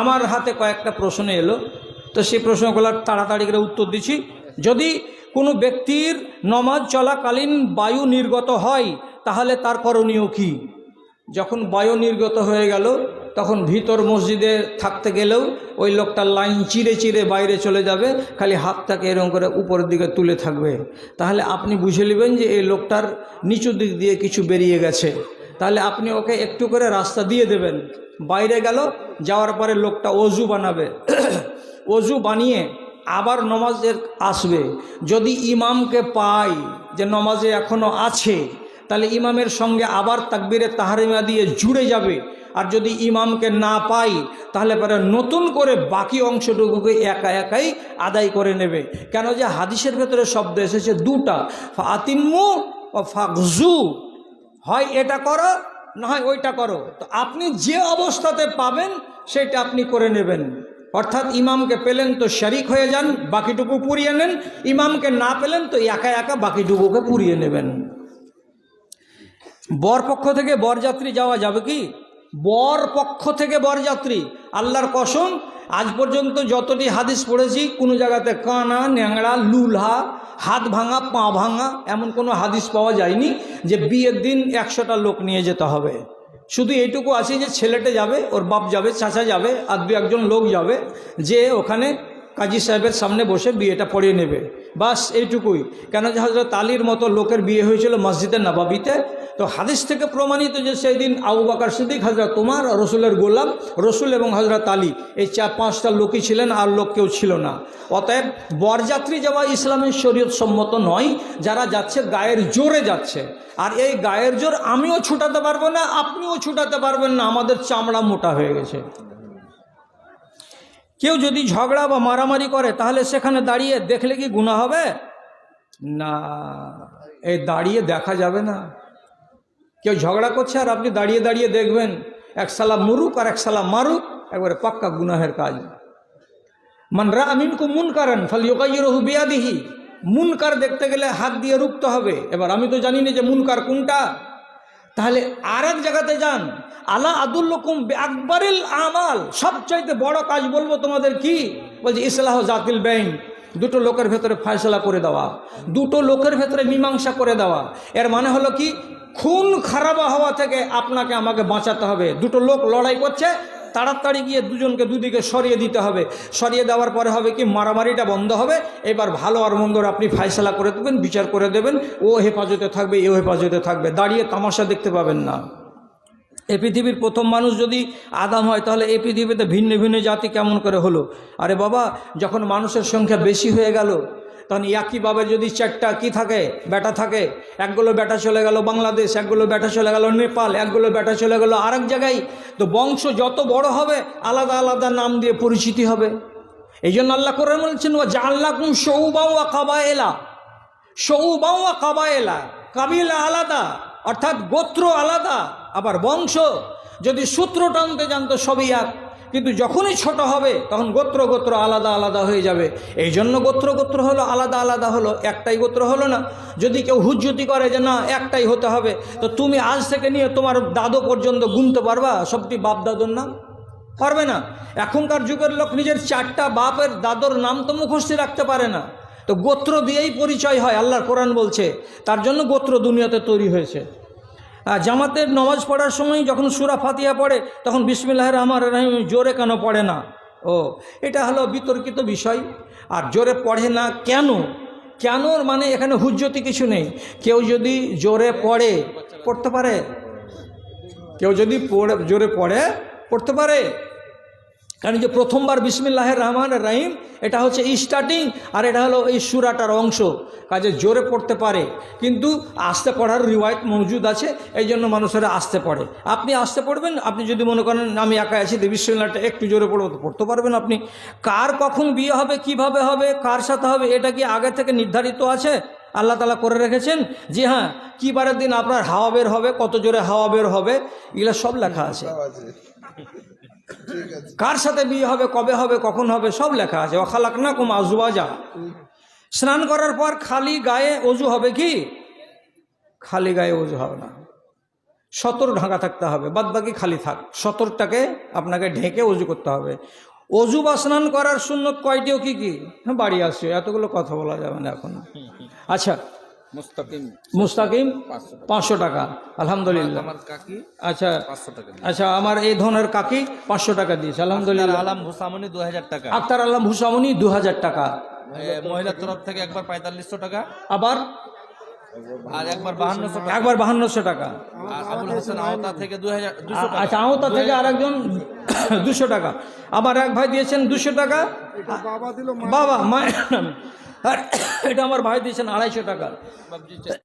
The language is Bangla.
আমার হাতে কয়েকটা প্রশ্ন এলো। তো সেই প্রশ্নগুলোর তাড়াতাড়ি করে উত্তর দিচ্ছি। যদি কোনো ব্যক্তির নমাজ চলাকালীন বায়ু নির্গত হয়, তাহলে তার করণীয় কী? যখন বায়ু নির্গত হয়ে গেল, তখন ভিতর মসজিদে থাকতে গেলেও ওই লোকটা লাইন চিরে চিরে বাইরে চলে যাবে, খালি হাতটাকে এরকম করে উপরের দিকে তুলে থাকবে। তাহলে আপনি বুঝে নেবেন যে এই লোকটার নিচু দিক দিয়ে কিছু বেরিয়ে গেছে। তাহলে আপনি ওকে একটু করে রাস্তা দিয়ে দেবেন। বাইরে গেল, যাওয়ার পরে লোকটা অজু বানাবে। অজু বানিয়ে আবার নমাজের আসবে। যদি ইমামকে পাই যে নমাজে এখনও আছে, তাহলে ইমামের সঙ্গে আবার তাকবিরে তাহারিমা দিয়ে জুড়ে যাবে। আর যদি ইমামকে না পাই, তাহলে পরে নতুন করে বাকি অংশটুকুকে একা একাই আদায় করে নেবে। কেন যে হাদিসের ভেতরে শব্দ এসেছে দুটা ফাতিম্মু ও ফাকজু হয় এটা করো, না হয় ওইটা করো। তো আপনি যে অবস্থাতে পাবেন, সেটা আপনি করে নেবেন। অর্থাৎ ইমামকে পেলেন তো শারিক হয়ে যান, বাকিটুকু পুড়িয়ে নেন। ইমামকে না পেলেন তো একা একা বাকিটুকুকে পুড়িয়ে নেবেন। বর পক্ষ থেকে বরযাত্রী যাওয়া যাবে কি? বর পক্ষ থেকে বরযাত্রী আল্লাহর কসম, আজ পর্যন্ত যতটি হাদিস পড়েছি, কোনো জায়গাতে কানা, ন্যাংড়া, লুলহা, হাত ভাঙা, পা ভাঙা, এমন কোনো হাদিস পাওয়া যায়নি যে বিয়ের দিন একশোটা লোক নিয়ে যেতে হবে। শুধু এইটুকু আছে যে ছেলেটা যাবে, ওর বাপ যাবে, চাচা যাবে, আর দু একজন লোক যাবে, যে ওখানে কাজী সাহেবের সামনে বসে বিয়েটা পড়িয়ে নেবে। বাস এইটুকুই। কেন যে হজরত আলীর মতো লোকের বিয়ে হয়েছিল মসজিদের নবাবিতে? তো হাদিস থেকে প্রমাণিত যে সেই দিন আবু বাকার সিদ্দিক হজরত তোমার রসুলের গোলাম, রসুল এবং হজরত আলী, এই চার পাঁচটা লোকই ছিলেন আর লোক কেউ ছিল না। অতএব বরযাত্রী যাওয়া ইসলামের শরীয়ত সম্মত নয়, যারা যাচ্ছে গায়ের জোরে যাচ্ছে। আর এই গায়ের জোর আমিও ছুটাতে পারব না, আপনিও ছুটাতে পারবেন না, আমাদের চামড়া মোটা হয়ে গেছে। কেউ যদি ঝগড়া বা মারামারি করে, তাহলে সেখানে দাঁড়িয়ে দেখলে কি গুণা হবে? না, এই দাঁড়িয়ে দেখা যাবে না। কেউ ঝগড়া করছে আর আপনি দাঁড়িয়ে দাঁড়িয়ে দেখবেন, এক সালা মুরুক আর এক সালা মারুক, একবারে পাক্কা গুনাহের কাজ। মানরা আমিনকু মুন কারেন ফলিওকাইরহু বিয়াদিহি। মুনকার দেখতে গেলে হাত দিয়ে রুখতে হবে। এবার আমি তো জানি না যে মুনকার কোনটা। তাহলে আর এক জায়গাতে যান। আল্লাহ আলা রকম আকবরিল আমাল। সবচাইতে বড় কাজ বলব তোমাদের কি? বলছে, ইসলাহ জাতিল ব্যাংক দুটো লোকের ভেতরে ফয়সলা করে দেওয়া। দুটো লোকের ভেতরে মীমাংসা করে দেওয়া। এর মানে হলো কি? খুন খারাপ হওয়া থেকে আপনাকে আমাকে বাঁচাতে হবে। দুটো লোক লড়াই করছে তাড়াতাড়ি গিয়ে দুজনকে দুদিকে সরিয়ে দিতে হবে। সরিয়ে দেওয়ার পরে হবে কি মারামারিটা বন্ধ হবে। এবার ভালো আর মন্দর আপনি ফায়সলা করে দেবেন, বিচার করে দেবেন। ও হেফাজতে থাকবে, এও হেফাজতে থাকবে। দাঁড়িয়ে তামাশা দেখতে পাবেন না। এ পৃথিবীর প্রথম মানুষ যদি আদাম হয়, তাহলে এই পৃথিবীতে ভিন্ন ভিন্ন জাতি কেমন করে হলো? আরে বাবা, যখন মানুষের সংখ্যা বেশি হয়ে গেল তখন একইভাবে যদি চারটা কি থাকে? বেটা থাকে। একগুলো বেটা চলে গেল বাংলাদেশ, একগুলো বেটা চলে গেল নেপাল, একগুলো বেটা চলে গেল আরেক জায়গায়। তো বংশ যত বড় হবে, আলাদা আলাদা নাম দিয়ে পরিচিতি হবে। এই জন্য আল্লাহ করে বলছেন ও জানলা কুম সৌবাউয়া কাবায়েলা সৌবাউয়া কাবায়েলা, কাবিলা আলাদা, অর্থাৎ গোত্র আলাদা। আবার বংশ, যদি সূত্র টানতে জানতো সবই এক। কিন্তু যখনই ছোট হবে, তখন গোত্র গোত্র আলাদা আলাদা হয়ে যাবে। এই জন্য গোত্র গোত্র হলো, আলাদা আলাদা হলো, একটাই গোত্র হলো না। যদি কেউ হুজ্জুতি করে যে না, একটাই হতে হবে, তো তুমি আজ থেকে নিয়ে তোমার দাদু পর্যন্ত গুনতে পারবা? সবটি বাপ দাদুর নাম? পারবে না। এখনকার যুগের লোক নিজের চারটা বাপের দাদর নাম তো মুখস্থি রাখতে পারে না। তো গোত্র দিয়েই পরিচয় হয়, আল্লাহর কোরআন বলছে। তার জন্য গোত্র দুনিয়াতে তৈরি হয়েছে। জামাতের নমাজ পড়ার সময় যখন সুরা ফাতিয়া পড়ে, তখন বিসমিল্লাহ রহমান রহিম জোরে কেন পড়ে না? ও, এটা হলো বিতর্কিত বিষয়। আর জোরে পড়ে না কেন? কেন মানে এখানে হুজ্জতি কিছু নেই। কেউ যদি জোরে পড়ে, পড়তে পারে। কেউ যদি পড়ে, জোরে পড়ে, পড়তে পারে। কারণ যে প্রথমবার বিসমিল্লাহ রহমান রাহিম, এটা হচ্ছে স্টার্টিং আর এটা হলো এই সুরাটার অংশ। কাজে জোরে পড়তে পারে, কিন্তু আসতে পড়ার রিওয়ায়ত মজুদ আছে, এই জন্য মানুষেরা আসতে পড়ে। আপনি আসতে পড়বেন, আপনি যদি মনে করেন আমি একা আছি, তো বিসমিল্লাহটা একটু জোরে পড়ব, তো পড়তে পারবেন আপনি। কার কখন বিয়ে হবে, কীভাবে হবে, কার সাথে হবে, এটা কি আগে থেকে নির্ধারিত আছে? আল্লাহ তালা করে রেখেছেন যে হ্যাঁ কী বারের দিন আপনার হাওয়া বের হবে, কত জোরে হাওয়া বের হবে, এগুলো সব লেখা আছে। কার সাথে বিয়ে হবে, কবে হবে, কখন হবে, সব লেখা আছে। অখালাক না কুম আজুবাজা স্নান করার পর খালি গায়ে অজু হবে কি? খালি গায়ে অজু হবে না। সতর ঢাকা থাকতে হবে বাদ বাকি খালি থাক। সতরটাকে আপনাকে ঢেকে অজু করতে হবে। অজু বা স্নান করার সুন্নত কয়টিও কি কি? বাড়ি আসছে, এতগুলো কথা বলা যাবে না এখন। আচ্ছা মুস্তাকিম মুস্তাকিম পাঁচশো টাকা। আলহামদুলিল্লাহ। আচ্ছা আচ্ছা আমার এই ধরনের কাকি পাঁচশো টাকা দিয়েছে আলহামদুলিল্লাহ। আলাম হুসামনি দু হাজার টাকা। আক্তার আল্লাহ ভুসামনি দু হাজার টাকা। মহিলার তরফ থেকে একবার পঁয়তাল্লিশশো টাকা। আবার? আর একবার বাহান্নশো টাকা। একবার বাহান্নশো টাকা। আবুল হাসান আওতা থেকে দুই হাজার দুশো টাকা। আচ্ছা আহতা থেকে আরেকজন দুশো টাকা। আমার এক ভাই দিয়েছেন দুশো টাকা। বাবা মায়ের আর এটা আমার ভাই দিয়েছেন আড়াইশো টাকা।